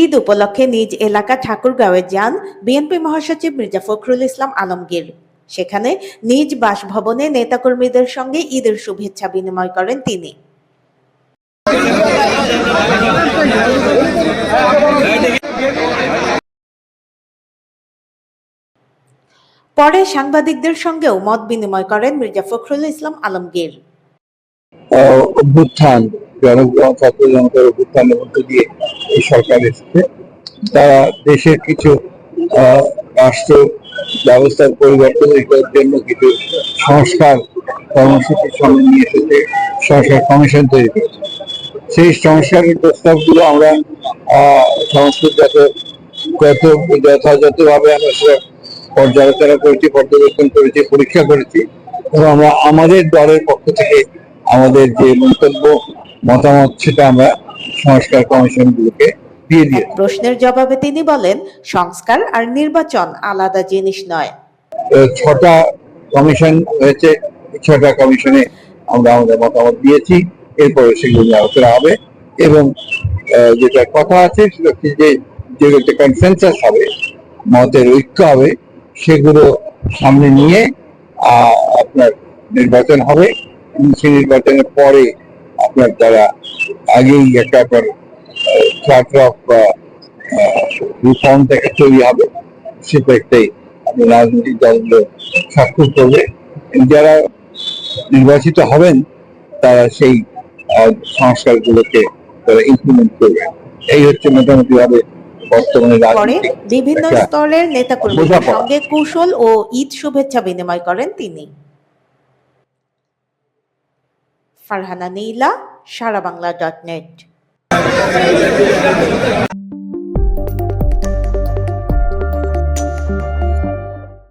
ঈদ উপলক্ষে নিজ এলাকা ঠাকুরগাঁওয়ে যান বিএনপি মহাসচিব মির্জা ফখরুল ইসলাম আলমগীর। সেখানে নিজ বাসভবনে নেতাকর্মীদের সঙ্গে ঈদের শুভেচ্ছা বিনিময় করেন তিনি। পরে সাংবাদিকদের সঙ্গেও মত বিনিময় করেন মির্জা ফখরুল ইসলাম আলমগীর। অভ্যুত্থান ছাত্র জনতার অভ্যুত্থানের মধ্যে দিয়ে এই সরকার এসেছে। তারা দেশের কিছু রাষ্ট্র ব্যবস্থার পরিবর্তনের জন্য কিছু সংস্কার কর্মসূচির সামনে নিয়ে এসেছে সংস্কার কমিশন তৈরি করেছে। সেই সংস্কারের প্রস্তাবগুলো আমরা আহ, সংস্কৃতগত গত যথাযথভাবে আমরা সেটা পর্যালোচনা করেছি পর্যবেক্ষণ করেছি পরীক্ষা করেছি এবং আমরা আমাদের দলের পক্ষ থেকে আমাদের যে মন্তব্য মতামত সেটা আমরা সংস্কার কমিশনগুলোকে দিয়ে দিয়েছি। প্রশ্নের জবাবে তিনি বলেন সংস্কার আর নির্বাচন আলাদা জিনিস নয়। ছটা কমিশন হয়েছে ছটা কমিশনে আমরা আমাদের মতামত দিয়েছি এরপরে সেগুলো আলোচনা হবে এবং যেটা কথা আছে সেটা হচ্ছে যে যেগুলোতে কনসেন্সাস হবে মতের ঐক্য হবে সেগুলো সামনে নিয়ে আপনার নির্বাচন হবে। নির্বাচনের পরে আপনার যারা আগেই একটা আপনার চার্টার অফ রিফর্ম থেকে তৈরি হবে সেটা একটাই আপনার রাজনৈতিক দলগুলো স্বাক্ষর করবে। যারা নির্বাচিত হবেন তারা সেই সংস্কারগুলোকে তারা ইমপ্লিমেন্ট করবে। এই হচ্ছে মোটামুটি ভাবে বর্তমানে পরে বিভিন্ন স্তরের নেতাকর্মীদের বোঝাপড়া। সঙ্গে কৌশল ও ঈদ শুভেচ্ছা বিনিময় করেন তিনি। Farhana Nila Sara Bangla dot net